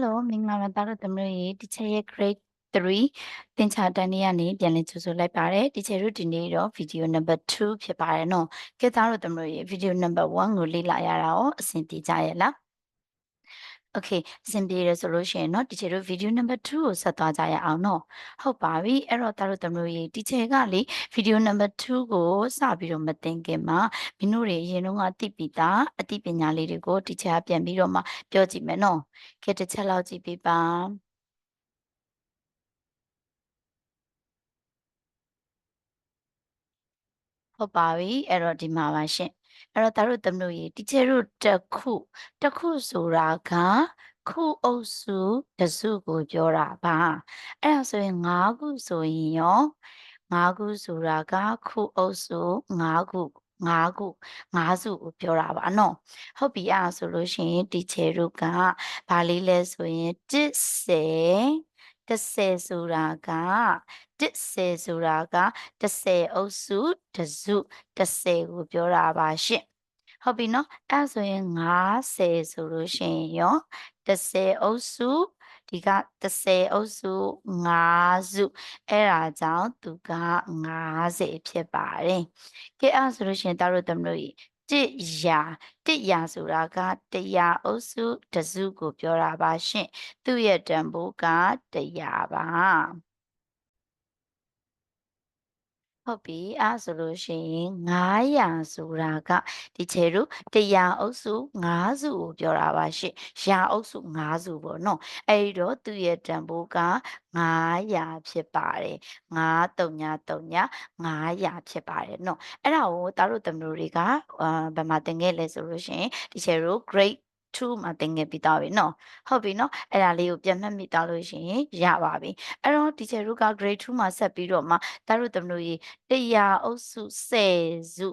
Hello မင်္ဂလာပါသားတို့သမီးတို့ရေ teacher ရဲ့ grade 3သင်္ချာတန်းလေးကနေပြန်လည်ကြိုဆိုလိုက်ပါတယ် teacher တို့ဒီနေ့တော့ video number 2ဖြစ်ပါတယ်နော်ကဲသားတို့သမီးတို့ရေ video number 1ကိုလေ့လာရတာရောအဆင်ပြေကြရဲ့လား Okay အဆင်ပြေရဆိုလို့ရှိရင်เนาะ teacher တို့ video number 2ကိုဆက်သွားကြရအောင်เนาะဟုတ်ပါပြီအဲ့တော့သားတို့သမီးတို့ရေ teacher ကလေ video number 2ကိုစပြီးတော့မသင်ခင်မှာမင်းတို့တွေအရင်တုန်းကသိပြီးသားအသိပညာလေးတွေကို teacher ကပြန်ပြီးတော့မှပြောကြည့်မယ်เนาะကဲတစ်ချက်လောက်ကြည့်ပေးပါဟုတ်ပါပြီအဲ့တော့ဒီမှာပါရှင် အဲ့တော့သားတို့သမီးတို့ရေ teacher တို့တစ်ခုတစ်ခုဆိုတာကခုအုပ်စုတစုကိုပြောတာပါအဲ့ဒါဆိုရင်၅ခုဆိုရင်ရော၅ခုဆိုတာကခုအုပ်စု၅ခု၅ခု၅စုကိုပြောတာပါနော်ဟုတ်ပြီအဲ့ဒါဆိုလို့ရှိရင်တီချေတို့ကဘာလေးလဲဆိုရင်10 10ဆိုတာက10ဆိုတာက10အုပ်စုတစု10ကိုပြောတာပါရှင့်ဟုတ်ပြီနော်အဲ့ဆိုရင်50ဆိုလို့ရှိရင်ရော10အုပ်စုဒီက10အုပ်စု5စုအဲ့ဒါကြောင့်သူက50ဖြစ်ပါတယ်ကဲအဲ့ဆိုလို့ရှိရင်တို့သမတို့ကြီး တစ်ရာတစ်ရာဆိုတာကတရားအုပ်စုတစုကိုပြောတာပါရှင့်သူ့ရဲ့တန်ဖိုးကတရားပါ ဟုတ်ပြီအဲဆိုလို့ရှိရင်900ဆိုတာကဒီချေတို့တရားအုပ်စု5စုကိုပြောတာပါရှင့်ရာအုပ်စု5စုပေါ့နော်အဲ့ဒီတော့သူ့ရဲ့တန်ဖိုးက900ဖြစ်ပါတယ်9339 900ဖြစ်ပါတယ်နော်အဲ့ဒါကိုတားတို့တမလို့တွေကအာဘယ်မှာသင်ခဲ့လဲဆိုလို့ရှိရင်ဒီချေတို့ grade 2မှာသင်ခဲ့ပြီးသားပြီနော်ဟုတ်ပြီနော်အဲ့ဒါလေးကိုပြန်မှတ်မိသားလို့ရှိရင်ရပါပြီအဲ့တော့ teacher တို့က grade 2မှာဆက်ပြီးတော့မှတားတို့တမလို့ရေတရားအုပ်စု10စု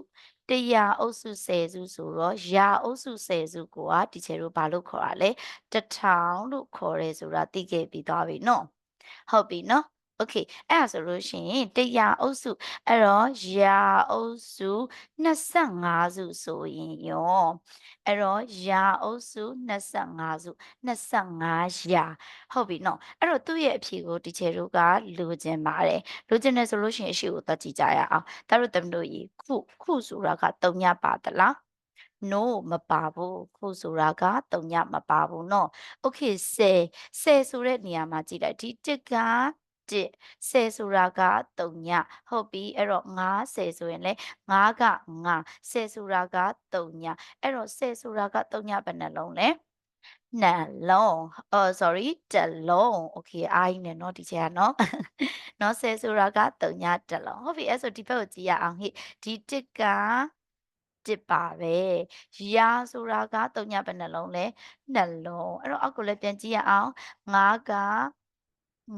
တရားအုပ်စု10စုဆိုတော့ရာအုပ်စု10စုကိုကတီချယ်တို့ဘာလို့ခေါ်တာလဲတထောင်လို့ခေါ်ရဲဆိုတာသိခဲ့ပြီးသွားပြီနော်ဟုတ်ပြီနော် โอเคအဲ့ဒါဆိုလို့ရှိရင်တရားအုပ်စုအဲ့တော့ရာအုပ်စု25စုဆိုရင်ရောအဲ့တော့ရာအုပ်စု25စု25ရာဟုတ်ပြီနော်အဲ့တော့သူ့ရဲ့အဖြေကိုဒီချေတို့ကလိုချင်ပါတယ်လိုချင်တယ်ဆိုလို့ရှိရင်အရှိကိုသွားကြည့်ကြရအောင်ဒါတို့တမတို့ကြီးခုခုဆိုတာကတုံညပါသလား no မပါဘူးခုဆိုတာကတုံညမပါဘူးเนาะ okay 10 10ဆိုတဲ့နေရာမှာကြည့်လိုက်ဒီတစ်က 1 10ဆိုတာက3ညဟုတ်ပြီအဲ့တော့90ဆိုရင်လေ5က5 10ဆိုတာက3ညအဲ့တော့10ဆိုတာက3ညဘယ်နှလုံးလဲနှလုံးအော် sorry တလုံး okay အားကြီးနဲ့เนาะဒီချက်ကเนาะเนาะ10ဆိုတာက3ညတလုံးဟုတ်ပြီအဲ့ဆိုဒီဘက်ကိုကြည့်ရအောင်ဟိဒီတစ်ကတစ်ပါပဲရာဆိုတာက3ညဘယ်နှလုံးလဲနှလုံးအဲ့တော့အောက်ကိုလည်းပြန်ကြည့်ရအောင်5က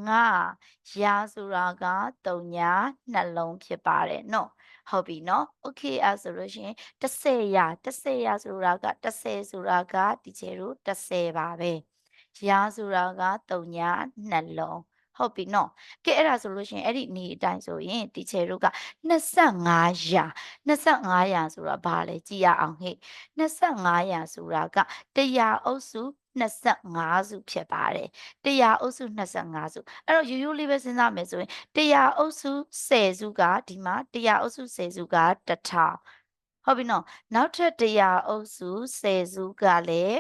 ငါရာဆိုတာကတုံညာနှလုံးဖြစ်ပါတယ်နော်ဟုတ်ပြီနော် okay အဆိုလို့ရှင်10ရာ10ရာဆိုတာက10ဆိုတာကဒီချေတို့10ပါပဲရာဆိုတာကတုံညာနှလုံး ဟုတ်ပြီနော်ကဲအဲ့ဒါဆိုလို့ရှိရင်အဲ့ဒီနေအတိုင်းဆိုရင်ဒီချေတို့က25ရာ25ရာဆိုတာဘာလဲကြည့်ရအောင်ဟဲ့25ရာဆိုတာကတရားအုပ်စု25စုဖြစ်ပါတယ်တရားအုပ်စု25စုအဲ့တော့ရိုးရိုးလေးပဲစဉ်းစားမယ်ဆိုရင်တရားအုပ်စု10စုကဒီမှာတရားအုပ်စု10စုက1000ဟုတ်ပြီနော်နောက်ထပ်တရားအုပ်စု10စုကလည်း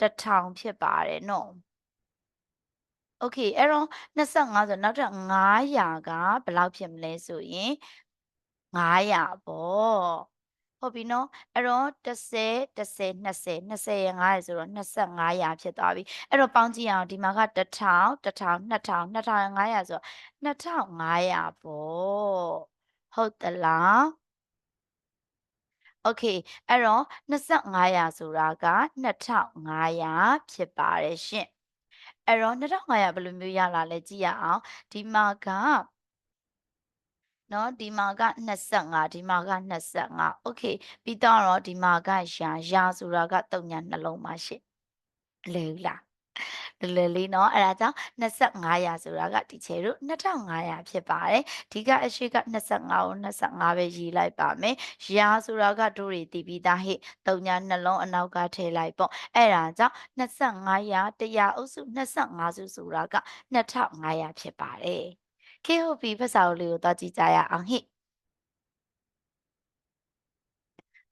1000ဖြစ်ပါတယ်နော် โอเคအဲ့တော့25ဆိုနောက်ထပ်900ကဘယ်လောက်ဖြစ်မလဲဆိုရင်900ပေါ့ဟုတ်ပြီနော်အဲ့တော့30 30 20 20ရ900ဆိုတော့25ရာဖြစ်သွားပြီအဲ့တော့ပေါင်းကြည့်အောင်ဒီမှာက1000 1000 2000 2500ဆိုတော့2500ပေါ့ဟုတ်သလားโอเคအဲ့တော့2500ဆိုတာက2500ဖြစ်ပါတယ်ရှင် အဲ့တော့2500ဘယ်လိုမျိုးရလာလဲကြည့်ရအောင်ဒီမှာကနော်ဒီမှာက25ဒီမှာက25 okay ပြီးတော့ဒီမှာကရာရာဆိုတာကတုံညာနှလုံးပါရှင့်အလဲလား လွယ်လွယ်လေးเนาะအဲ့ဒါကြောင့်25ရာဆိုတာကဒီချေတို့2500ဖြစ်ပါတယ်ဒီကအရှိက25ကို25ပဲရေးလိုက်ပါမယ်ရာဆိုတာကတို့တွေတည်ပြီးသားဟိတုံညာနှလုံးအနောက်ကထည့်လိုက်ပေါ့အဲ့ဒါကြောင့်25ရာ100အုပ်စု25စုဆိုတာက2500ဖြစ်ပါတယ်ခေဟုတ်ပြီဖတ်စာအုပ်လေးကိုသွားကြည့်ကြရအောင်ဟိ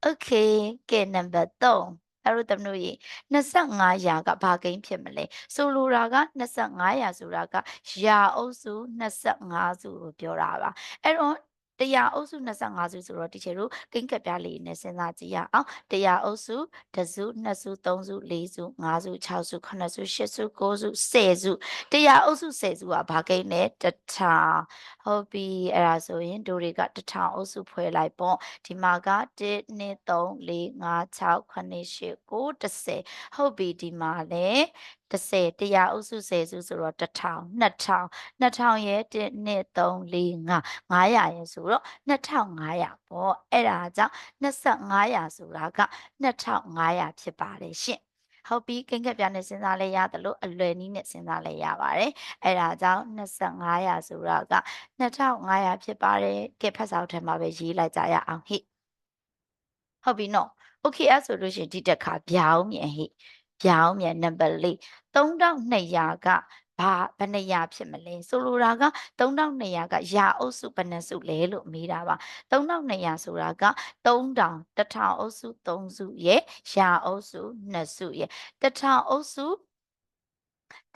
Okay ကဲနံပါတ်3 အဲ့တော့သမတို့ရေ25ရာကဘာကိန်းဖြစ်မလဲဆိုလိုတာက25ရာဆိုတာကရာအုပ်စု25စုကိုပြောတာပါအဲ့တော့ တရားအုပ်စု25စုဆိုတော့တီချေတို့ကိန်းကပ်ပြားလေးနဲ့စဉ်းစားကြည့်ရအောင်တရားအုပ်စုတစု2စု3စု4စု5စု6စု9စု10စု9စု10စုတရားအုပ်စု10စုကဘာကိန်းနဲ့တထောင်ဟုတ်ပြီအဲ့ဒါဆိုရင်တို့တွေကတထောင်အုပ်စုဖွဲ့လိုက်ပေါ့ဒီမှာက1 2 3 4 5 6 9 10ဟုတ်ပြီဒီမှာလည်း10 100အုပ်စု10စုဆိုတော့1000 2000 2000ရဲ့1 2 3 4 5 900ရဲ့ဆိုတော့2500ပေါ့အဲ့ဒါကြောင့်2500ဆိုတာက2500ဖြစ်ပါတယ်ရှင်ဟုတ်ပြီကိန်းကပြနဲ့စဉ်းစားလဲရသလိုအလွယ်နည်းနဲ့စဉ်းစားလဲရပါတယ်အဲ့ဒါကြောင့်2500ဆိုတော့က2500ဖြစ်ပါတယ်ကဲဖတ်စာအုပ်ထဲမှာပဲရေးလိုက်ကြရအောင်ဟိဟုတ်ပြီနော် okay ဆိုလို့ရှိရင်ဒီတက်ခါဗျာအောင်မြန်ဟိ ဗျောင်းမြန်နံပါတ်၄3200ကဘာဘယ်နှရာဖြစ်မလဲဆိုလိုတာက3200ကရာအုပ်စုဘယ်နှစုလဲလို့မေးတာပါ3200ဆိုတာက3000 1000အုပ်စု3စုရဲ့ရာအုပ်စု2စုရဲ့1000အုပ်စု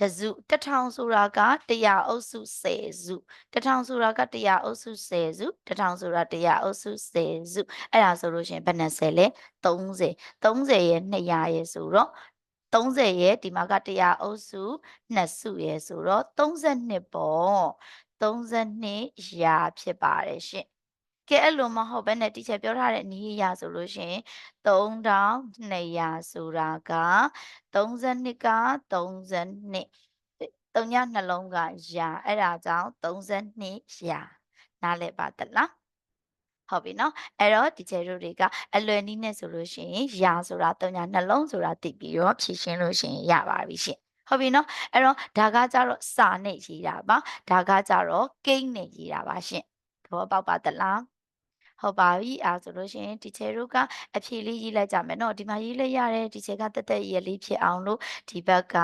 တစုတထောင်ဆိုတာကတရားအုပ်စု10စုတထောင်ဆိုတာကတရားအုပ်စု10စုတထောင်ဆိုတာတရားအုပ်စု10စုအဲ့ဒါဆိုလို့ရှိရင်ဘယ်နှဆယ်လဲ30 30ရဲ့200ရဲ့ဆိုတော့ 30ရဲ့ဒီမှာကတရားအုပ်စု2စုရဲ့ဆိုတော့32ပေါ့32ရာဖြစ်ပါတယ်ရှင်ကဲအဲ့လိုမဟုတ်ဘဲနဲ့တီချာပြောထားတဲ့နီးရာဆိုလို့ရှိရင်3200ဆိုတာက32က32တုံညနှလုံးကရာအဲ့ဒါကြောင့်32ရာနားလည်ပါသလား ဟုတ်ပြီနော်အဲ့တော့ဒီချေတို့တွေကအလွယ်နည်းနဲ့ဆိုလို့ရှိရင်ရာဆိုတာတုံညနှလုံးဆိုတာသိပြီးတော့ဖြည့်ရှင်းလို့ရှိရင်ရပါပြီရှင်ဟုတ်ပြီနော်အဲ့တော့ဒါကကြတော့စာနဲ့ရေးတာပါဒါကကြတော့ကိန်းနဲ့ရေးတာပါရှင်သဘောပေါက်ပါသလားဟုတ်ပါပြီအဲဆိုလို့ရှိရင်ဒီချေတို့ကအဖြေလေးရေးလိုက်ကြမယ်နော်ဒီမှာရေးလိုက်ရတယ်ဒီချေကတက်တက်ရလေးဖြစ်အောင်လို့ဒီဘက်က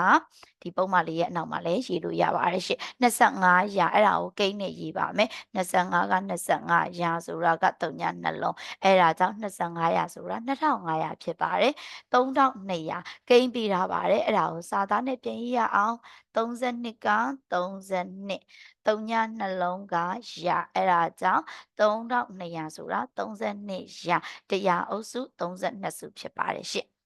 ဒီပုံမှန်လေးရဲ့အနောက်မှာလည်းရေးလို့ရပါတယ်ရှင့်25ရာအဲ့ဒါကိုကိန်းနဲ့ရေးပါမယ်25က25ရာဆိုတာက3ညနှလုံးအဲ့ဒါကြောင့်25ရာဆိုတာ2500ဖြစ်ပါတယ်3200ကိန်းပေးထားပါတယ်အဲ့ဒါကိုစာသားနဲ့ပြန်ရေးရအောင်32က32 3ညနှလုံးကရာအဲ့ဒါကြောင့်3200ဆိုတာ32ရာတရားအုပ်စု32စုဖြစ်ပါတယ်ရှင့်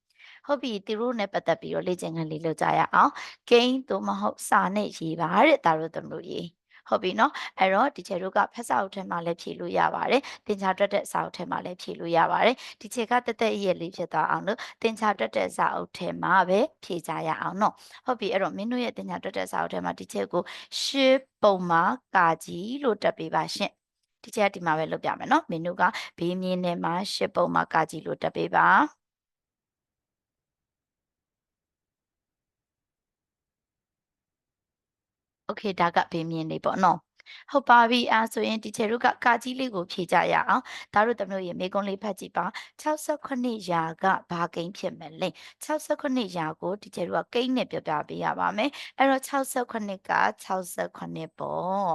ဟုတ်ပြီသူတို့နဲ့ပတ်သက်ပြီးတော့လေ့ကျင့်ခန်းလေးလုပ်ကြရအောင်ကိန်းသို့မဟုတ်စာနဲ့ရေးပါတဲ့ဒါတို့သမတို့ရေးဟုတ်ပြီနော်အဲ့တော့ဒီချေတို့ကဖက်စာအုပ်ထဲမှာလည်းဖြည့်လို့ရပါတယ်တင်ချာတွက်တဲ့စာအုပ်ထဲမှာလည်းဖြည့်လို့ရပါတယ်ဒီချေကတက်တက်ရဲ့လေးဖြစ်သွားအောင်လို့တင်ချာတွက်တဲ့စာအုပ်ထဲမှာပဲဖြည့်ကြရအောင်နော်ဟုတ်ပြီအဲ့တော့မင်းတို့ရဲ့တင်ချာတွက်တဲ့စာအုပ်ထဲမှာဒီချေကိုရှစ်ပုံမှာကာကြီးလို့တက်ပေးပါရှင့်ဒီချက်ဒီမှာပဲလုပ်ပြမယ်နော်မင်းတို့ကဘေးမြင်းထဲမှာရှစ်ပုံမှာကာကြီးလို့တက်ပေးပါ โอเคဒါကဘေးမြင်နေပေါ့နော်ဟုတ်ပါပြီအဲဆိုရင်ဒီချေတို့ကကာကြီးလေးကိုဖြေကြရအောင်ဒါတို့တမျိုးရေမေကုန်းလေးဖတ်ကြည့်ပါ68ရာကဘာကိန်းဖြစ်မလဲ68ရာကိုဒီချေတို့ကကိန်းနဲ့ပြောပြပေးရပါမယ်အဲ့တော့68က68ပေါ့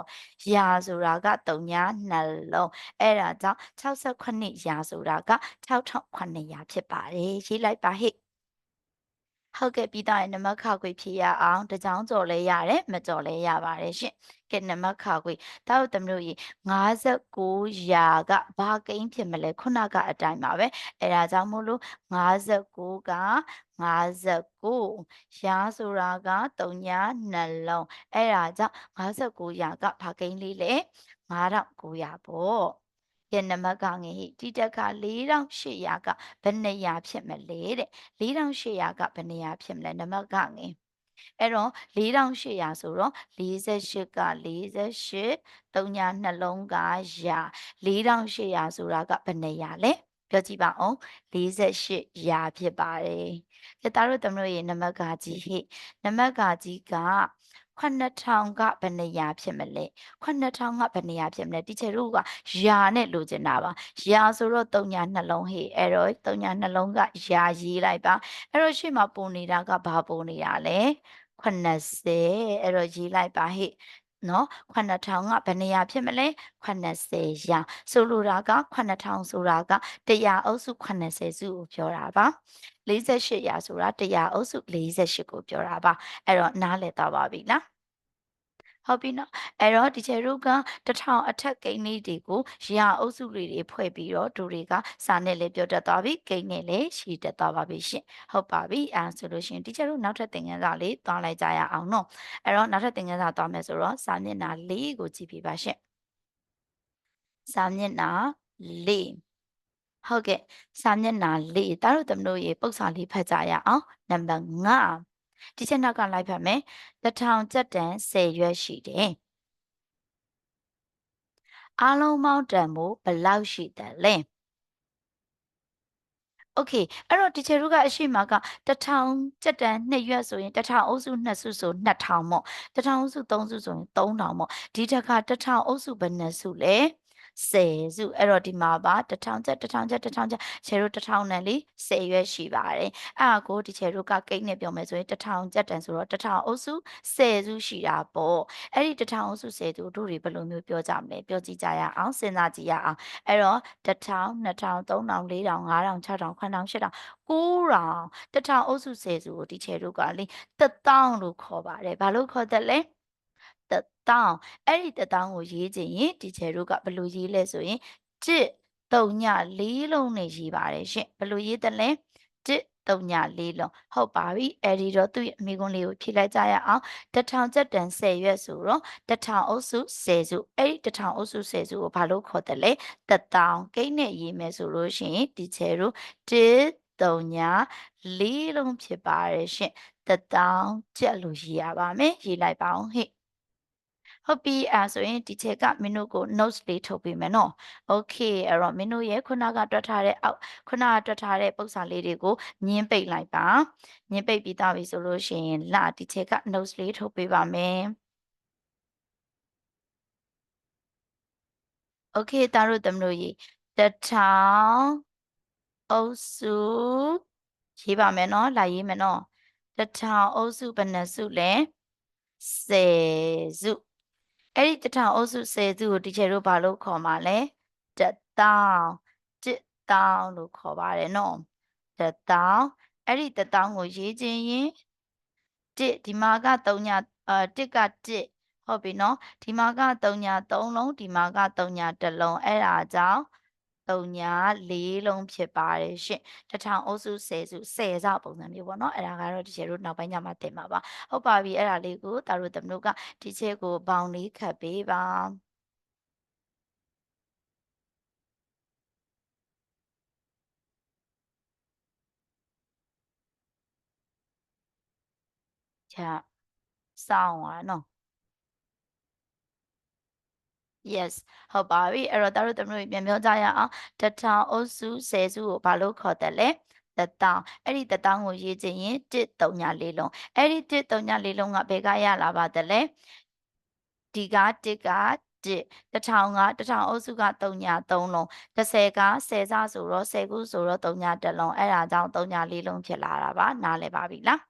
ရာဆိုတာက3ညာနှလုံးအဲ့ဒါကြောင့်68ရာဆိုတာက6900ဖြစ်ပါတယ်ရေးလိုက်ပါဟဲ့ ဟုတ်ကဲ့ပြီးသားရင်နမခခွေဖြေရအောင်တကြောင်ကြော်လဲရတယ်မကြော်လဲရပါတယ်ရှင်ကဲနမခခွေတောက်သမလို့ရေ59ရာကဘာကိန်းဖြစ်မလဲခုနကအတိုင်းပါပဲအဲဒါကြောင့်မို့လို့59က59ရာဆိုတာက3ညာနှလုံးအဲဒါကြောင့်59ရာကဘာကိန်းလေးလဲ9900ပေါ့ ရဲ့နံပါတ်ကငယ်ဟိတိတက်က4800ကဘယ်နှရာဖြစ်မလဲတဲ့4800ကဘယ်နှရာဖြစ်မလဲနံပါတ်ကငယ်အဲ့တော့4800ဆိုတော့48က48 3ညာနှလုံးကရာ4800ဆိုတာကဘယ်နှရာလဲပြောကြည့်ပါဦး48ရာဖြစ်ပါတယ်ကဲသားတို့သမတို့ရေနံပါတ်ကကြီးဟိနံပါတ်ကကြီးက 9000ကဘယ်နှရာဖြစ်မလဲ9000ကဘယ်နှရာဖြစ်မလဲတီချာတို့ကရာနဲ့လိုချင်တာပါရာဆိုတော့3ညာနှလုံးဟိအဲ့တော့3ညာနှလုံးကရာရေးလိုက်ပါအဲ့တော့ရှေ့မှာပုံနေတာကဘာပုံနေတာလဲ80အဲ့တော့ရေးလိုက်ပါဟိ နော်9000ကဘယ်နေရာဖြစ်မလဲ80ရာဆိုလိုတာက9000ဆိုတာက100အုပ်စု80စုကိုပြောတာပါ48ရာဆိုတာ100အုပ်စု48ကိုပြောတာပါအဲ့တော့နားလည်သွားပါပြီလား ဟုတ်ပြီနော်အဲ့တော့ဒီချေတို့ကတထောင်အထက်ကိန်းလေးတွေကိုရာအုပ်စုလေးတွေဖွဲ့ပြီးတော့တို့တွေကစာနဲ့လည်းပြောတတ်သွားပြီကိန်းနဲ့လည်းရှိတတ်သွားပါပြီရှင်ဟုတ်ပါပြီအဲဆိုလို့ရှိရင်ဒီချေတို့နောက်ထပ်သင်ခန်းစာလေးသွားလိုက်ကြရအောင်နော်အဲ့တော့နောက်ထပ်သင်ခန်းစာသွားမယ်ဆိုတော့စာမျက်နှာ၄ကိုကြည့်ပြပါရှင်စာမျက်နှာ၄ဟုတ်ကဲ့စာမျက်နှာ၄တားတို့သမတို့ရေပု္ပ္ပစာလေးဖတ်ကြရအောင်နံပါတ်5 ဒီချက်နောက်ကလိုက်ဖတ်မယ်တထောင်ကြက်တန်10ရွက်ရှိတယ်အားလုံးပေါင်းတန်ဖို့ဘယ်လောက်ရှိတယ်လဲโอเคအဲ့တော့ဒီချေတို့ကအရှိမကတထောင်ကြက်တန်နှစ်ရွက်ဆိုရင်တထောင်အုပ်စုနှစ်စုဆို2000ပေါ့တထောင်အုပ်စု3စုဆိုရင်3000ပေါ့ဒီတစ်ခါတထောင်အုပ်စုဘယ်နှစ်စုလဲ10 စုအဲ့တော့ဒီမှာပါ1000ချက်1000ချက်1000ချက်ချယ်တို့1000နဲ့လေ10ရွက်ရှိပါတယ်အဲ့ဒါကိုဒီချယ်တို့ကကိန်းနဲ့ပြောမယ်ဆိုရင်1000ချက်တန်ဆိုတော့1000အုပ်စု10စုရှိတာပေါ့အဲ့ဒီ1000အုပ်စု10စုတို့တွေဘယ်လိုမျိုးပြောကြမလဲပြောကြည့်ကြရအောင်စဉ်းစားကြည့်ရအောင်အဲ့တော့1000 2000 3000 4000 5000 6000 9000 8000 9000 1000အုပ်စု10စုကိုဒီချယ်တို့ကလေ1000လို့ခေါ်ပါတယ်ဘာလို့ခေါ်တယ်လဲ တတောင်းအဲ့ဒီတတောင်းကိုရေးချင်ရင်ဒီချယ်တို့ကဘယ်လိုရေးလဲဆိုရင်တစ်တုံညလေးလုံးနဲ့ရေးပါတယ်ရှင်ဘယ်လိုရေးတယ်လဲတစ်တုံညလေးလုံးဟုတ်ပါပြီအဲ့ဒီတော့သူ့ရဲ့အမိကွန်းလေးကိုဖြည့်လိုက်ကြရအောင်တထောင်ချက်တန်10ရွက်ဆိုတော့တထောင်အုပ်စု10စုအဲ့ဒီတထောင်အုပ်စု10စုကိုဘာလို့ခေါ်တယ်လဲတတောင်ကိန်းနဲ့ရေးမယ်ဆိုလို့ရှိရင်ဒီချယ်တို့တစ်တုံညာလေးလုံးဖြစ်ပါတယ်ရှင်တတောင်ကြက်လို့ရေးရပါမယ်ရေးလိုက်ပါအောင်ဟဲ့ ဟုတ်ပြီအဲဆိုရင်ဒီချက်ကမင်းတို့ကို notes လေးထုတ်ပေးမယ်နော် okay အဲ့တော့မင်းတို့ရဲ့ခုနကတွက်ထားတဲ့အောက်ခုနကတွက်ထားတဲ့ပုံစံလေးတွေကိုညင်းပိတ်လိုက်ပါညင်းပိတ်ပြီးသားပြီဆိုလို့ရှိရင်လာဒီချက်က notes လေးထုတ်ပေးပါမယ် okay တားတို့သမတို့ရေတထောင်အုပ်စုရေးပါမယ်နော်လာရေးမယ်နော်တထောင်အုပ်စုဘယ်နှစုလဲ10စု အဲ့ဒီတထောင်အုပ်စု10စုကိုဒီချေတို့ဘာလို့ခေါ်မှာလဲတတောင်းတတောင်းလို့ခေါ်ပါတယ်နော်တတောင်းအဲ့ဒီတတောင်းကိုရေးခြင်းရင်တစ်ဒီမှာက3ညာအာတစ်ကတစ်ဟုတ်ပြီနော်ဒီမှာက3ညာ3လုံးဒီမှာက3ညာ1လုံးအဲ့ဒါကြောင့် 3ညာ4လုံးဖြစ်ပါတယ်ရှင်တထောင်အုပ်စု10စု10စပုံစံမျိုးပေါ့နော်အဲ့ဒါကတော့ဒီချေတို့နောက်ပိုင်းညမှာတင်ပါပါဟုတ်ပါပြီအဲ့ဒါလေးကိုတာတို့တမတို့ကဒီချေကိုဘောင်လေးခတ်ပေးပါချာစောင်းပါနော် yes ဟုတ်ပါပြီအဲ့တော့တာတို့တမတို့ပြန်ပြောကြရအောင်တထောင်အုပ်စု10စုကိုဘာလို့ခေါ်တယ်လဲတတောင်အဲ့ဒီတတောင်ကိုရေးချင်ရင်1 3ညလေးလုံးအဲ့ဒီ1 3ညလေးလုံးကဘယ်ကရလာပါတယ်လဲဒီက1က1တထောင်ကတထောင်အုပ်စုက3ည3လုံး30က10စဆိုတော့10ခုဆိုတော့3ည1လုံးအဲ့ဒါကြောင့်3ညလေးလုံးဖြစ်လာတာပါနားလည်ပါပြီလား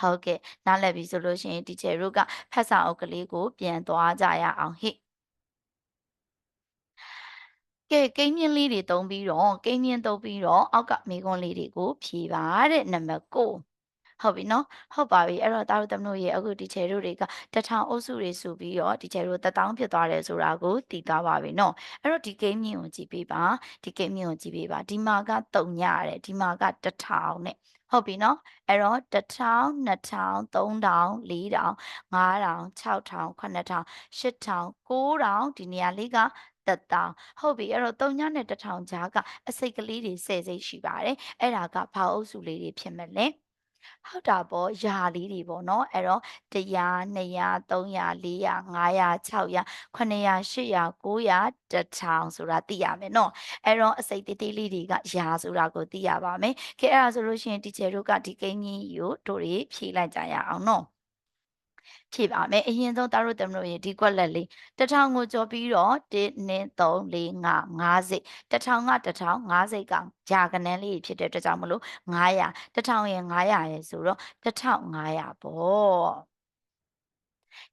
ဟုတ်ကဲ့နားလည်ပြီဆိုလို့ရှိရင်ဒီချေတို့ကဖတ်စာအုပ်ကလေးကိုပြန်သွားကြရအောင်ဟိ ကဲကိန်းမြင့်လေးတွေသုံးပြီးတော့ကိန်းမြင့်သုံးပြီးတော့အောက်ကမိကွန်းလေးတွေကိုဖြေပါတဲ့နံပါတ်9ဟုတ်ပြီနော်ဟုတ်ပါပြီအဲ့တော့တာတို့တမတို့ရေအခုဒီချယ်တို့တွေကတထောင်အုပ်စုတွေစုပြီးတော့ဒီချယ်တို့တထောင်ဖြစ်သွားတယ်ဆိုတာကိုသိသွားပါပြီနော်အဲ့တော့ဒီကိန်းမြင့်ကိုကြည့်ပေးပါဒီကိန်းမြင့်ကိုကြည့်ပေးပါဒီမှာက3ညရတယ်ဒီမှာကတထောင်နဲ့ဟုတ်ပြီနော်အဲ့တော့1000 2000 3000 4000 5000 6000 9000 8000 9000ဒီနေရာလေးက တတောင်ဟုတ်ပြီအဲ့တော့3ညနဲ့1000ကြားကအစိတ်ကလေးတွေ10စိတ်ရှိပါတယ်အဲ့ဒါကဘာအုပ်စုလေးတွေဖြစ်မလဲဟုတ်တာပေါ့ယာလေးတွေပေါ့နော်အဲ့တော့100 200 300 400 500 600 900 800 1000ဆိုတာသိရမယ်နော်အဲ့တော့အစိတ်သေးသေးလေးတွေကယာဆိုတာကိုသိရပါမယ်ကဲအဲ့ဒါဆိုလို့ရှိရင်တီချယ်တို့ကဒီကိန်းကြီးကိုတို့တွေဖြေလိုက်ကြရအောင်နော် ဖြည့်ပါမယ်အရင်ဆုံးတားတို့တမလို့ရေဒီကွက်လက်လေးတစ်ထောင်ကိုကြော်ပြီးတော့1 2 3 4 5 5စိတ်တစ်ထောင်ကတစ်ထောင်5စိတ်ကဂျာကနန်းလေးဖြစ်တဲ့အတွက်ကြောင့်မလို့900တစ်ထောင်ရင်900ရယ်ဆိုတော့1500ပေါ့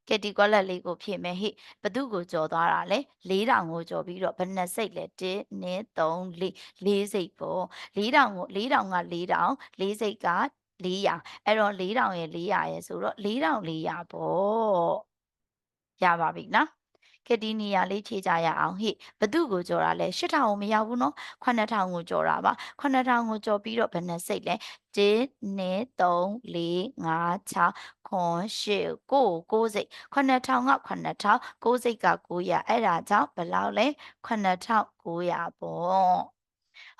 ကဲဒီကွက်လက်လေးကိုဖြည့်မယ်ဟိဘသူကိုကြော်သွားတာလဲ4000ကိုကြော်ပြီးတော့ဘယ်နှစိတ်လဲ1 2 3 4 4စိတ်ပေါ့4000ကို4000က4000 4စိတ်က 400အဲ့တော့4000ရဲ့400ရဲ့ဆိုတော့4400ပေါ့ရပါပြီနော်ကဲဒီနေရာလေးဖြေကြရအောင်ဟိဘသူကိုကြော်တာလဲ8000ကိုမရောက်ဘူးနော်9000ကိုကြော်တာပါ9000ကိုကြော်ပြီးတော့ဘယ်နှစိတ်လဲ1 2 3 4 5 6ခွန်ရှစ်ကိုကိုစိတ်9000က9000ကိုစိတ်က900အဲ့ဒါကြောင့်ဘယ်လောက်လဲ9900ပေါ့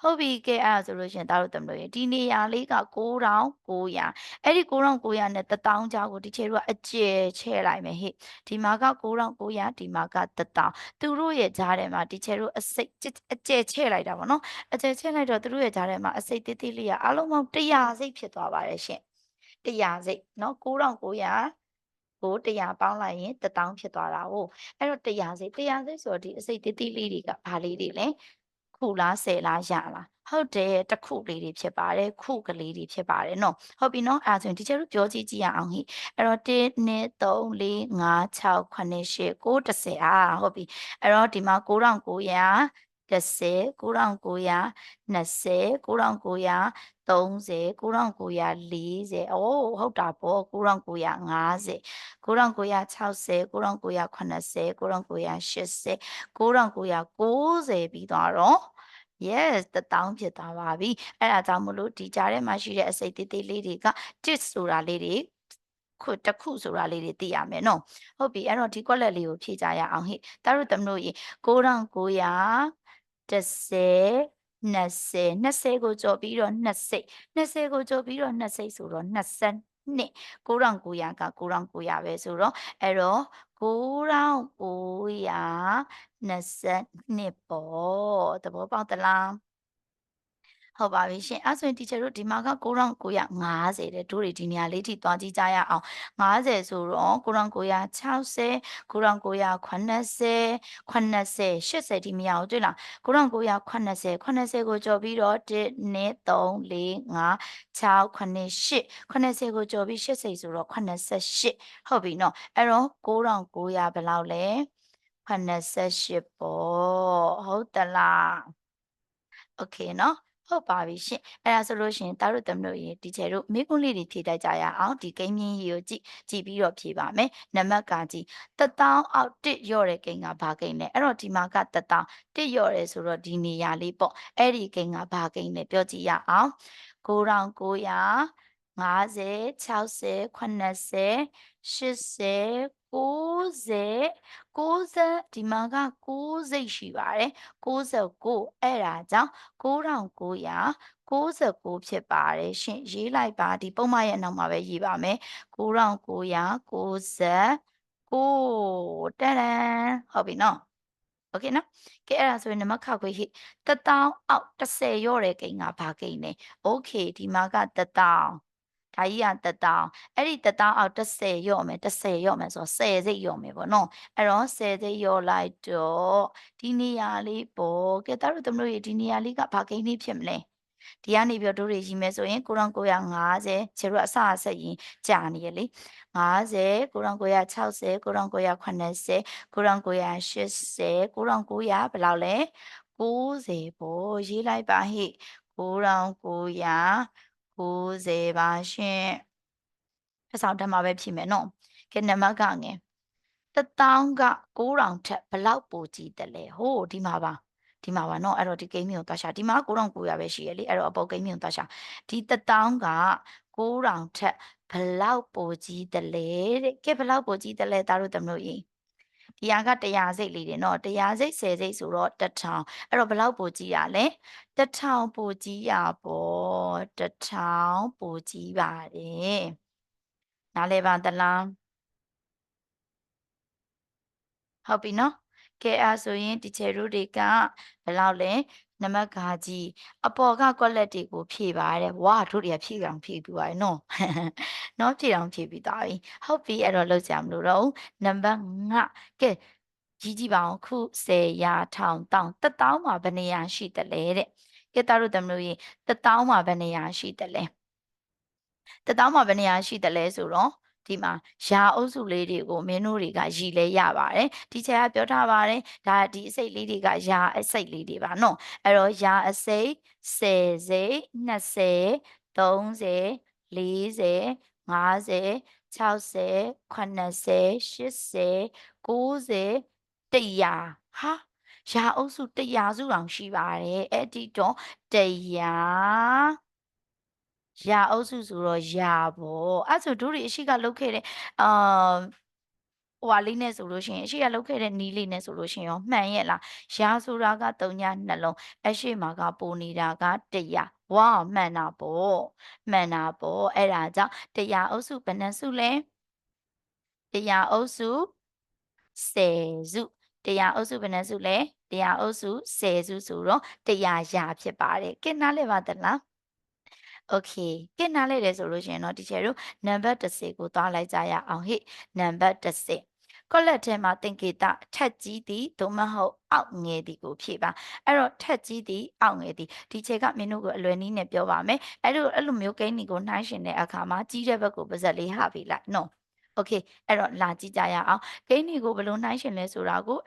ဟုတ်ပြီကဲအဲ့ဒါဆိုလို့ရှင်သားတို့သမလို့ရင်ဒီနေရာလေးက9900အဲ့ဒီ9900နဲ့1000ကြားကိုဒီချေတို့ကအကျယ်ချဲ့လိုက်မယ်ဟိဒီမှာက9900ဒီမှာက1000သူတို့ရဲ့ကြားထဲမှာဒီချေတို့အစိတ်အကျယ်ချဲ့လိုက်တာပေါ့နော်အကျယ်ချဲ့လိုက်တော့သူတို့ရဲ့ကြားထဲမှာအစိတ်သေးသေးလေးကအလုံးပေါင်း100စိတ်ဖြစ်သွားပါတယ်ရှင်100စိတ်เนาะ9900ကို100ပေါင်းလိုက်ရင်1000ဖြစ်သွားတာဟုတ်အဲ့တော့100စိတ်100စိတ်ဆိုတော့ဒီအစိတ်သေးသေးလေးတွေကဘာလေးတွေလဲ ခုလားဆယ်လားရလားဟုတ်တယ်တခုလေးတွေဖြစ်ပါတယ်ခုကလေးတွေဖြစ်ပါတယ်နော်ဟုတ်ပြီနော်အဲဒါဆိုရင်ဒီချက်တို့ပြောကြည့်ကြည့်ရအောင်ဟိအဲ့တော့1 2 3 4 5 6 9 8 9 10အာဟုတ်ပြီအဲ့တော့ဒီမှာ9900 10 9900 20 9900 30 9940အိုးဟုတ်တာပေါ့9950 9960 9980 9980 9990ပြီးသွားတော့ yes 1000ဖြစ်သွားပါပြီအဲ့ဒါကြောင့်မလို့ဒီကြားထဲမှာရှိတဲ့အစိတ်သေးသေးလေးတွေကတစ်ဆိုတာလေးတွေခုတစ်ခုဆိုတာလေးတွေသိရမယ်နော်ဟုတ်ပြီအဲ့တော့ဒီကွက်လက်လေးကိုဖြည့်ကြရအောင်ဟိတာတို့တမလို့ရေ9900 10 20 20ကိုကြော်ပြီးတော့20 20ကိုကြော်ပြီးတော့20ဆိုတော့20နှစ်9900က9900ပဲဆိုတော့အဲ့တော့9922ပေါ့သဘောပေါက်သလား ဟုတ်ပါပြီရှင်အဲ့ဆိုရင် teacher တို့ဒီမှာက9950တဲ့တို့တွေဒီနေရာလေးထိသွားကြည့်ကြရအောင်50ဆိုတော့9960 9980 80 80ဒီမရအောင်တွေ့လား9980 80ကိုကြော်ပြီးတော့1 2 3 4 5 6 9 8 80ကိုကြော်ပြီး80ဆိုတော့88ဟုတ်ပြီနော်အဲ့တော့9900ဘယ်လောက်လဲ88ပေါ့ဟုတ်သလားโอเคเนาะ ဟုတ်ပါပြီရှင်အဲ့ဒါဆိုလို့ရှင်တားတို့တမလို့ရေဒီချေတို့မိကွန်းလေးတွေဖြည့်တတ်ကြရအောင်ဒီကိန်းမြင်းကြီးကိုကြည့်ကြည့်ပြီးတော့ဖြည့်ပါမယ်နံပါတ်ကကြည့်တထောင်အောက်တစ်ရော့တဲ့ကိန်းကဘာကိန်းလဲအဲ့တော့ဒီမှာကတထောင်တစ်ရော့တယ်ဆိုတော့ဒီနေရာလေးပေါ့အဲ့ဒီကိန်းကဘာကိန်းလဲပြောကြည့်ရအောင်9900 50 60 80 80 90 90ဒီမှာက60ရှိပါတယ်69အဲ့ဒါကြောင့်9900 69ဖြစ်ပါတယ်ရှင်ရေးလိုက်ပါဒီပုံမှန်ရဲ့နောက်မှာပဲရေးပါမယ်9990တန်တန်ဟုတ်ပြီနော်โอเคနော်ကဲအဲ့ဒါဆိုရင်နမခခွေဟိတထောင်အောက်30ရော့တဲ့ကိန်းကဘာကိန်းလဲโอเคဒီမှာကတထောင် ဒါကြီးကတထောင်အဲ့ဒီတထောင်အောက်30ရော့မယ်30ရော့မယ်ဆိုတော့10စိတ်ရော့မယ်ပေါ့နော်အဲ့တော့10စိတ်ရော့လိုက်တော့ဒီနေရာလေးပေါ့ကဲတတို့တို့တို့ဒီနေရာလေးကဘာကိန်းလေးဖြစ်မလဲဒီကနေပြီးတော့တို့တွေရီမယ်ဆိုရင်9950ခြေတို့အစအဆက်ရင်ကြာနေရလေ50 9960 9980 9980 9900ဘယ်လောက်လဲ90ပေါ့ရေးလိုက်ပါဟိ9900 60ပါရှင်။အဆောင်တက်မှာပဲဖြစ်မယ်နော်။ကဲနံပါတ်ကငယ်တထောင်က9000ထက်ဘလောက်ပိုကြီးတယ်လဲ။ဟိုးဒီမှာပါ။ဒီမှာပါနော်အဲ့တော့ဒီဂိမ်းမျိုးသွားရှာဒီမှာ9900ပဲရှိရလေအဲ့တော့အပေါဂိမ်းမျိုးသွားရှာဒီတထောင်က9000ထက်ဘလောက်ပိုကြီးတယ်လဲတဲ့ကဲဘလောက်ပိုကြီးတယ်လဲသားတို့သမလို့ရင် ဒီဟာက100စိတ်လေးတွေနော်100စိတ်10စိတ်ဆိုတော့1000အဲ့တော့ဘယ်လောက်ပိုကြီးရလဲ1000ပိုကြီးရပေါ့1000ပိုကြီးပါတယ်နားလဲပါသလားဟုတ်ပြီနော်ကဲအဲ့ဆိုရင်ဒီချေတို့တွေကဘယ်လောက်လဲ နမကကြီးအပေါ်ကကွက်လက်တွေကိုဖြည့်ပါတယ်ဝါတို့တွေကဖြည့်အောင်ဖြည့်ပြီးပါတယ်နော်နော်ဖြည့်အောင်ဖြည့်ပြီးသွားပြီဟုတ်ပြီအဲ့တော့လောက်ကြမလို့တော့နံပါတ်5ကဲကြီးကြည့်ပါအောင်ခု10ရာထောင်တောင်းတက်တောင်းမှာဘယ်နေရာရှိတယ်လဲတဲ့ကဲတာတို့သမလို့ရင်တက်တောင်းမှာဘယ်နေရာရှိတယ်လဲတက်တောင်းမှာဘယ်နေရာရှိတယ်လဲဆိုတော့ ဒီမှာရာအုပ်စုလေးတွေကိုမင်းတို့တွေကရည်လဲရပါတယ်ဒီချက်ကပြောထားပါတယ်ဒါဒီအစိတ်လေးတွေကရာအစိတ်လေးတွေပါနော်အဲ့တော့ရာအစိတ်10စိတ်20 30 40 50 60 80 80 90 100ဟာရာအုပ်စု100စုတောင်ရှိပါတယ်အဲ့ဒီတော့100 ရာအုပ်စုဆိုတော့ရာပေါ့အဲ့ဆိုတို့တွေအရှိကလုတ်ခဲ့တဲ့အာဟိုဟာလေးနဲ့ဆိုလို့ရှိရင်အရှိကလုတ်ခဲ့တဲ့နီးလေးနဲ့ဆိုလို့ရှိရင်ရောမှန်ရဲ့လားရာဆိုတာက3ညနှလုံးအရှိမှာကပိုနေတာက100ဝါမှန်တာပေါ့မှန်တာပေါ့အဲ့ဒါကြောင့်100အုပ်စုဘယ်နှစုလဲ100အုပ်စု10စု100အုပ်စုဘယ်နှစုလဲ100အုပ်စု10စုဆိုတော့100ရာဖြစ်ပါတယ်ကဲနားလည်ပါသလား โอเคကဲနားလဲတယ်ဆိုလို့ရှိရင်တော့ဒီချေတို့နံပါတ်30ကိုသွားလိုက်ကြရအောင်ဟိနံပါတ်30ကောလက်ထဲမှာသင်္ကေတထက်ကြီးသည်သို့မဟုတ်အောက်ငယ်သည်ကိုဖြည့်ပါအဲ့တော့ထက်ကြီးသည်အောက်ငယ်သည်ဒီချေကမင်းတို့ကိုအလွယ်နည်းနဲ့ပြောပါမယ်အဲ့လိုအဲ့လိုမျိုးကိန်းဒီကိုနှိုင်းရှင်တဲ့အခါမှာကြီးတဲ့ဘက်ကိုပါဇက်လေးဟာပြီးလိုက်နော်โอเคအဲ့တော့လာကြည့်ကြရအောင်ကိန်းဒီကိုဘယ်လိုနှိုင်းရှင်လဲဆိုတာကို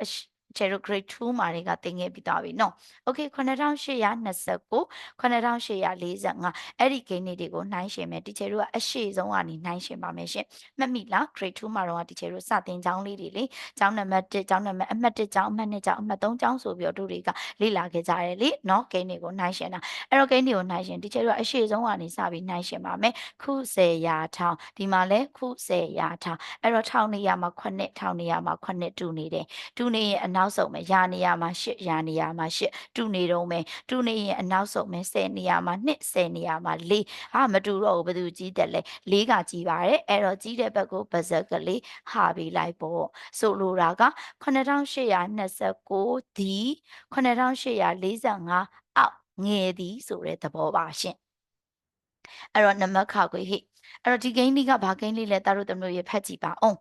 ချေတို့ grade 2မှာတွေကသင်ခဲ့ပြီးသွားပြီနော်။ Okay 9829 9845အဲ့ဒီဂိမ်းတွေကိုနှိုင်းရှင်မယ်တီချေတို့ကအရှိဆုံးကနေနှိုင်းရှင်ပါမယ်ရှင်။မှတ်မိလား grade 2မှာတော့တီချေတို့စတင်ကျောင်းလေးတွေလေ။ကျောင်းနံပါတ်1ကျောင်းနံပါတ်အမှတ်1ကျောင်းအမှတ်2ကျောင်းအမှတ်3ကျောင်းဆိုပြီးတော့တို့တွေကလေ့လာခဲ့ကြရတယ်လေနော်ဂိမ်းတွေကိုနှိုင်းရှင်တာ။အဲ့တော့ဂိမ်းတွေကိုနှိုင်းရှင်တီချေတို့ကအရှိဆုံးကနေစပြီးနှိုင်းရှင်ပါမယ်။ခု10ရာထောင်ဒီမှာလဲခု10ရာထောင်အဲ့တော့ထောင်နေရမှာ9ထောင်နေရမှာ9တူနေတယ်။တူနေရင်အနောက်ဆုံးမယ်ရာနေရမှာ8ရာနေရမှာ8တူနေတော့မယ်တူနေရင်အနောက်ဆုံးမယ်10နေရမှာ2 10နေရမှာ4ဟာမတူတော့ဘူးဘယ်သူကြီးတယ်လဲ4ကကြီးပါတယ်အဲ့တော့ကြီးတဲ့ဘက်ကိုပါဇက်ကလေးဟာပြီးလိုက်ပေါ့ဆိုလိုတာက9829ဒီ 9845အောက်ငယ်သည်ဆိုတဲ့သဘောပါရှင်အဲ့တော့နံပါတ်ခါကိုဟိအဲ့တော့ဒီဂိမ်းလေးကဘာဂိမ်းလေးလဲတာတို့တို့မျိုးရဖတ်ကြည့်ပါအောင်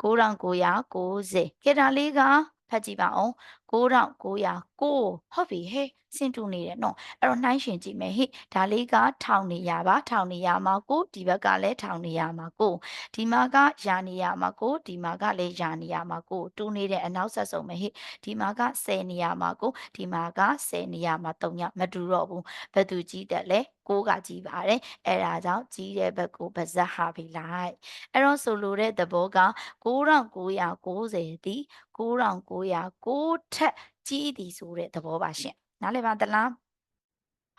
9990ကဲဒါလေးကဖတ်ကြည့်ပါအောင်9909ဟုတ်ပြီဟဲ့စင်တူနေတယ်နော်အဲ့တော့နှိုင်းရှင်ကြည့်မယ်ဟိဒါလေးကထောင်နေရပါထောင်နေရမှာကိုဒီဘက်ကလည်းထောင်နေရမှာကိုဒီမှာကယာနေရမှာကိုဒီမှာကလည်းယာနေရမှာကိုတူနေတဲ့အနောက်ဆက်ဆုံးမယ်ဟိဒီမှာက10နေရမှာကိုဒီမှာက10နေရမှာ3ညမတူတော့ဘူးဘယ်သူကြီးတက်လဲကိုကကြီးပါတယ်အဲ့ဒါကြောင့်ကြီးတဲ့ဘက်ကိုပါဇက်ဟာပြီးလိုက်အဲ့တော့ဆိုလိုတဲ့သဘောက9990ဒီ9909ထက်ကြီးသည်ဆိုတဲ့သဘောပါရှင် နားလည်ပါသလား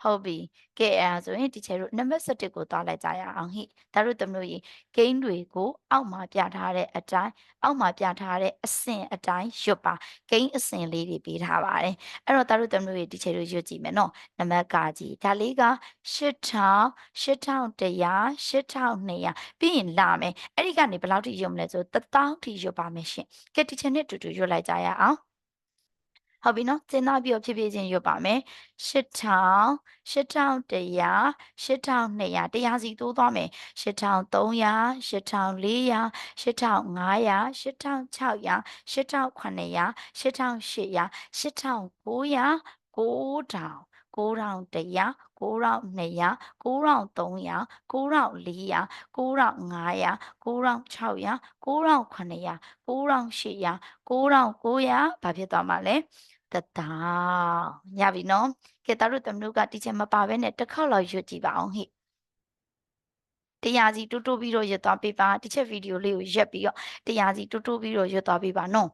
ဟုတ်ပြီကဲအဲဆိုရင်ဒီချေတို့နံပါတ်7ကိုသွားလိုက်ကြရအောင်ဟိဒါတို့သမလို့ရေဂိမ်းတွေကိုအောက်မှာပြထားတဲ့အတိုင်းအောက်မှာပြထားတဲ့အဆင့်အတိုင်းရွတ်ပါဂိမ်းအဆင့်လေးတွေပေးထားပါတယ်အဲ့တော့ဒါတို့သမလို့ရေဒီချေတို့ရွတ်ကြည့်မယ်နော်နံပါတ်ကကြီးဒါလေးက8000 8100 8200ပြီးရင်လာမယ်အဲ့ဒီကနေဘယ်လောက်ထိရွတ်မလဲဆို1000ထိရွတ်ပါမယ်ရှင်ကဲဒီချေနဲ့တူတူရွတ်လိုက်ကြရအောင် ဟုတ်ပြီနော်စဉ်းစားပြီးတော့ဖြည်းဖြည်းချင်းရွတ်ပါမယ်8000 8100 8200တရားစီတိုးသွားမယ်8300 8400 8500 8600 8900 8800 8900 9000 9100 9200 9300 9400 9500 9600 9800 9800 9900ဘာဖြစ်သွားမှာလဲတတာရပြီနော်ကဲတတို့တမျိုးကတီချင်မပါဘဲနဲ့တစ်ခေါက်လောက်ရွတ်ကြည့်ပါအောင်ဟိတရားစီတူတူပြီးတော့ရွတ်သွားပေးပါတစ်ချက်ဗီဒီယိုလေးကိုရက်ပြီးတော့တရားစီတူတူပြီးတော့ရွတ်သွားပေးပါနော်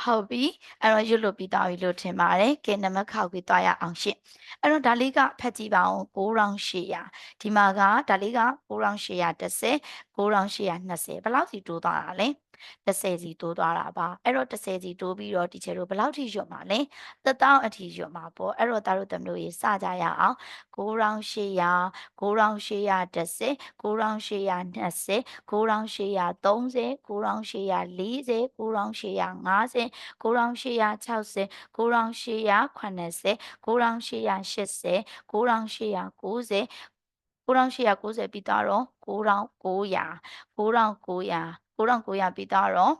ဟုတ်ပြီအဲ့တော့ရွတ်လို့ပြီးသွားပြီလို့ထင်ပါတယ်ကဲနံပါတ်ခေါက်ပြီးသွားရအောင်ရှင့်အဲ့တော့ဒါလေးကဖတ်ကြည့်ပါအောင်9800ဒီမှာကဒါလေးက9830 9820ဘယ်လောက်စီတိုးသွားတာလဲ 30စီတိုးသွားတာပါအဲ့တော့30စီတိုးပြီးတော့ teacher တို့ဘယ်လောက်ထိရွတ်မှာလဲ1000အထိရွတ်မှာပေါ့အဲ့တော့သားတို့သမီးတို့ရေစကြရအောင်9800 9810 9820 9830 9840 9850 9860 9880 9880 9890 9890ပြီးတော့9900 9900 9900ပြီးတော့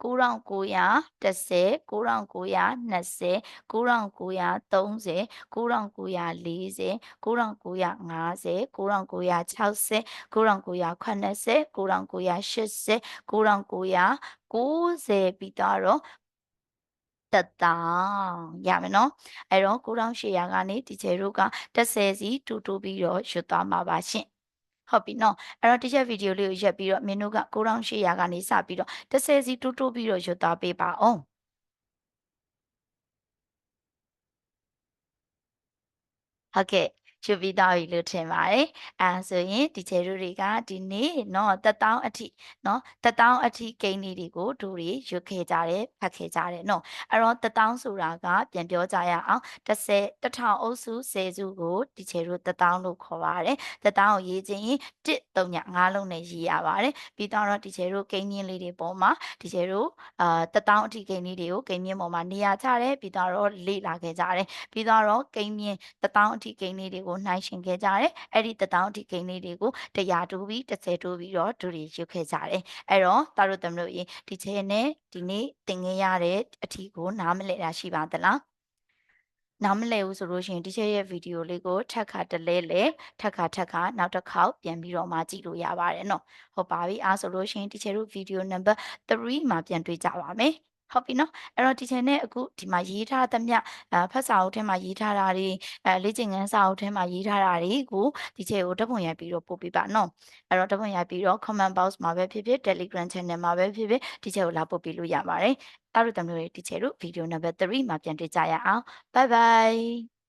9910 9920 9930 9940 9950 9960 9980 9980 9990ပြီးတော့တက်တောင်ရမယ်နော်အဲ့တော့9800ကနေဒီချေတို့က30စီတူတူပြီးတော့ရွတ်သွားမှာပါရှင် ဟုတ်ပြီနော်အဲ့တော့ teacher video လေးကိုရက်ပြီးတော့မင်းတို့က9800ကနေစပြီးတော့30စီတူတူပြီးတော့ရွတ်သွားပေးပါအောင်ဟုတ်ကဲ့ ရွတ်ပြီးသားပြီလို့ထင်ပါတယ်။အဲဆိုရင်ဒီချေတို့တွေကဒီနေ့เนาะတက်တောင်းအထိเนาะတက်တောင်းအထိဂိမ်းလေးတွေကိုတို့တွေရွတ်ခဲ့ကြတယ်ဖတ်ခဲ့ကြတယ်เนาะအဲ့တော့တက်တောင်းဆိုတာကပြန်ပြောကြရအောင်30တထောင်အုပ်စု10စုကိုဒီချေတို့တက်တောင်းလို့ခေါ်ပါတယ်။တက်တောင်းကိုရေးခြင်းရင်1 3ည5လုံးနဲ့ရေးရပါတယ်။ပြီးတော့ဒီချေတို့ဂိမ်းင်းလေးတွေပေါ်မှာဒီချေတို့အာတက်တောင်းအထိဂိမ်းလေးတွေကိုဂိမ်းင်းပေါ်မှာနေရာချတယ်ပြီးတော့လေ့လာခဲ့ကြတယ်။ပြီးတော့ဂိမ်းင်းတက်တောင်းအထိဂိမ်းလေးတွေကို ိုနှိုင်းရှင်ခဲ့ကြတယ်အဲ့ဒီတထောင်ဒီဂိမ်းလေးတွေကို100တိုးပြီး30တိုးပြီးတော့ဒူတွေရွတ်ခဲ့ကြတယ်အဲ့တော့တာတို့သမတို့ရေဒီချဲနဲ့ဒီနေ့သင်ခဲ့ရတဲ့အထီကိုနားမလည်တာရှိပါသလားနားမလည်ဘူးဆိုလို့ရှိရင်ဒီချက်ရဲ့ဗီဒီယိုလေးကိုထပ်ခါတလဲလဲထပ်ခါထပ်ခါနောက်တစ်ခေါက်ပြန်ပြီးတော့မှကြည့်လို့ရပါတယ်နော်ဟုတ်ပါပြီအားဆိုလို့ရှိရင်ဒီချက်တို့ဗီဒီယိုနံပါတ်3မှာပြန်တွေ့ကြပါမယ် ဟုတ်ပြီနော်အဲ့တော့ဒီချန်နဲ့အခုဒီမှာရေးထားသမျှအဖတ်စာအုပ်ထဲမှာရေးထားတာတွေအဲလေ့ကျင့်ခန်းစာအုပ်ထဲမှာရေးထားတာတွေကိုဒီချက်ကိုဓာတ်ပုံရိုက်ပြီးတော့ပို့ပေးပါနော်အဲ့တော့ဓာတ်ပုံရိုက်ပြီးတော့ comment box မှာပဲဖြစ်ဖြစ် Telegram channel မှာပဲဖြစ်ဖြစ်ဒီချက်ကိုလာပို့ပေးလို့ရပါတယ်တားတို့တမျိုးတွေဒီချက်တို့ဗီဒီယိုနံပါတ်3မှာပြန်တွေ့ကြရအောင် bye bye